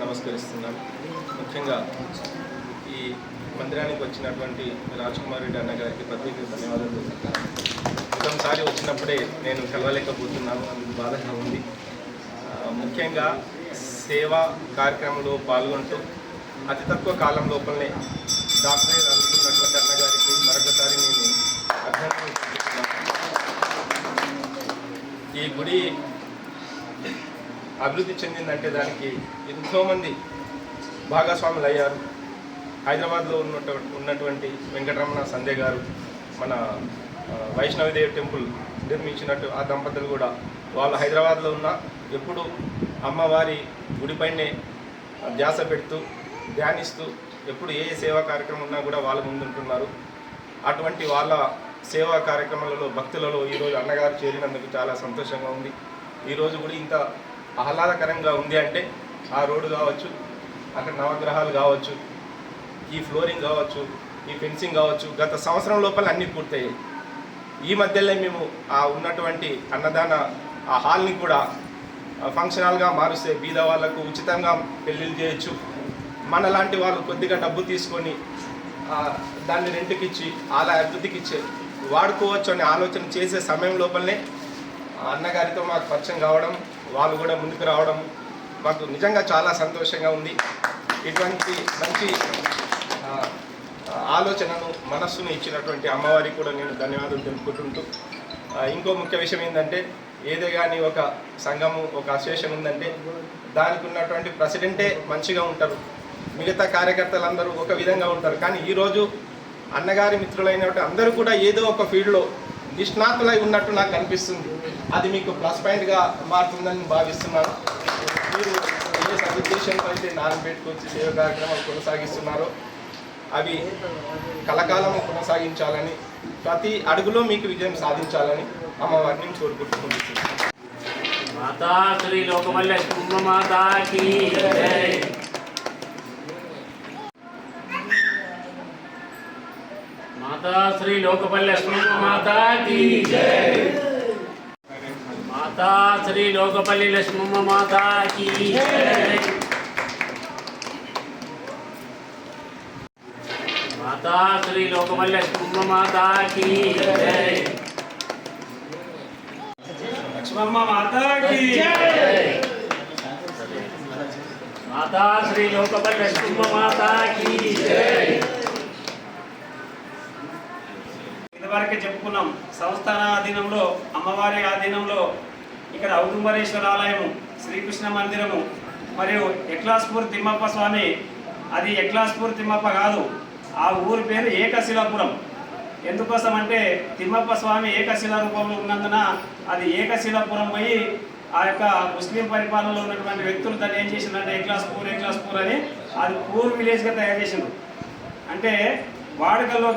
నమస్కరిస్తున్నాను ముఖ్యంగా ఈ మందిరానికి వచ్చినటువంటి రాజ్ కుమార్ రెడ్డి అన్న గారికి ప్రత్యేక ధన్యవాదాలు తెలుపుతున్నాను. గతంసారి వచ్చినప్పుడే నేను కలవలేకపోతున్నాను అందుకు బాధగా ఉంది. ముఖ్యంగా సేవా కార్యక్రమంలో పాల్గొంటూ అతి తక్కువ కాలం లోపలనే డాక్టరేట్ అందుకున్నటువంటి అన్నగారికి మరొకసారి నేను అభినందనలు ఈ గుడి అభివృద్ధి చెందిందంటే దానికి ఎంతోమంది భాగస్వాములు అయ్యారు హైదరాబాద్లో ఉన్నటు ఉన్నటువంటి వెంకటరమణ సందే గారు మన వైష్ణవిదేవి టెంపుల్ నిర్మించినట్టు ఆ దంపతులు కూడా వాళ్ళు హైదరాబాద్లో ఉన్న ఎప్పుడు అమ్మవారి గుడిపైనే ధ్యాస పెడుతూ ధ్యానిస్తూ ఎప్పుడు ఏ సేవా కార్యక్రమం ఉన్నా కూడా వాళ్ళ ముందుంటున్నారు. అటువంటి వాళ్ళ సేవా కార్యక్రమాలలో భక్తులలో ఈరోజు అన్నగారు చేరినందుకు చాలా సంతోషంగా ఉంది. ఈరోజు కూడా ఇంత ఆహ్లాదకరంగా ఉంది అంటే ఆ రోడ్డు కావచ్చు అక్కడ నవగ్రహాలు కావచ్చు ఈ ఫ్లోరింగ్ కావచ్చు ఈ ఫెన్సింగ్ కావచ్చు గత సంవత్సరం లోపల అన్నీ పూర్తయ్యాయి. ఈ మధ్యలో మేము ఆ ఉన్నటువంటి అన్నదాన ఆ హాల్ని కూడా ఆ, ఫంక్షన్ హాల్గా మారుస్తే బీద వాళ్ళకు ఉచితంగా పెళ్ళిళ్ళు చేయొచ్చు. మనలాంటి వాళ్ళు కొద్దిగా డబ్బు తీసుకొని దాన్ని రెంట్కి ఇచ్చి అలా అభివృద్ధికి ఇచ్చే వాడుకోవచ్చు అనే ఆలోచన చేసే సమయం లోపలనే ఆ అన్నగారితో మాకు పరిచయం కావడం వాళ్ళు కూడా ముందుకు రావడం మాకు నిజంగా చాలా సంతోషంగా ఉంది. ఇటువంటి మంచి ఆలోచనను మనస్సును ఇచ్చినటువంటి అమ్మవారికి కూడా నేను ధన్యవాదాలు తెలుపుకుంటుంటూ ఇంకో ముఖ్య విషయం ఏంటంటే ఏదే కానీ ఒక సంఘము ఒక అసోసియేషన్ ఉందంటే దానికి ఉన్నటువంటి ప్రెసిడెంటే మంచిగా ఉంటారు. మిగతా కార్యకర్తలందరూ ఒక విధంగా ఉంటారు. కానీ ఈరోజు అన్నగారి మిత్రులైనటువంటి అందరూ కూడా ఏదో ఒక ఫీల్డ్లో నిష్ణాతులై ఉన్నట్టు నాకు అనిపిస్తుంది. అది మీకు ప్లస్ పాయింట్గా మారుతుందని భావిస్తున్నాను. మీరు ఏ సదుద్దేశంతో అయితే నారాయణపేటకు వచ్చి సేవ కార్యక్రమాలు కొనసాగిస్తున్నారో అవి కలకాలము కొనసాగించాలని ప్రతి అడుగులో మీకు విజయం సాధించాలని అమ్మవారిని కోరుకుంటున్నాను. మాతా శ్రీ లోకపల్లె కుంభ మాతా శ్రీ లోకపల్లి కుంభ మాతా జై. మాతా శ్రీ లోకపల్లి లక్ష్మమ్మ మాతా కీ మాతా శ్రీ లోకపల్లి లక్ష్మమ్మ మాతా కీ లక్ష్మమ్మ మాతాకి మాతా శ్రీ లోకపల్లి లక్ష్మమ్మ మాతా కీ ఇదివరకే చెప్పుకున్నాం సంస్థాన అధీనంలో అమ్మవారి ఆధీనంలో ఇక్కడ ఔదుంబరేశ్వర ఆలయము శ్రీకృష్ణ మందిరము మరియు ఎక్లాస్పూర్ తిమ్మప్ప స్వామి అది ఎక్లాస్పూర్ తిమ్మప్ప కాదు ఆ ఊరి పేరు ఏకశిలాపురం. ఎందుకోసం అంటే తిమ్మప్ప స్వామి ఏకశిలా రూపంలో ఉన్నందున అది ఏకశిలాపురం పోయి ఆ యొక్క ముస్లిం పరిపాలనలో ఉన్నటువంటి వ్యక్తులు దాన్ని ఏం చేసిందంటే A class poor A class poor అని అది పూర్ విలేజ్గా తయారు చేసిండ్రు. అంటే వాడుకలో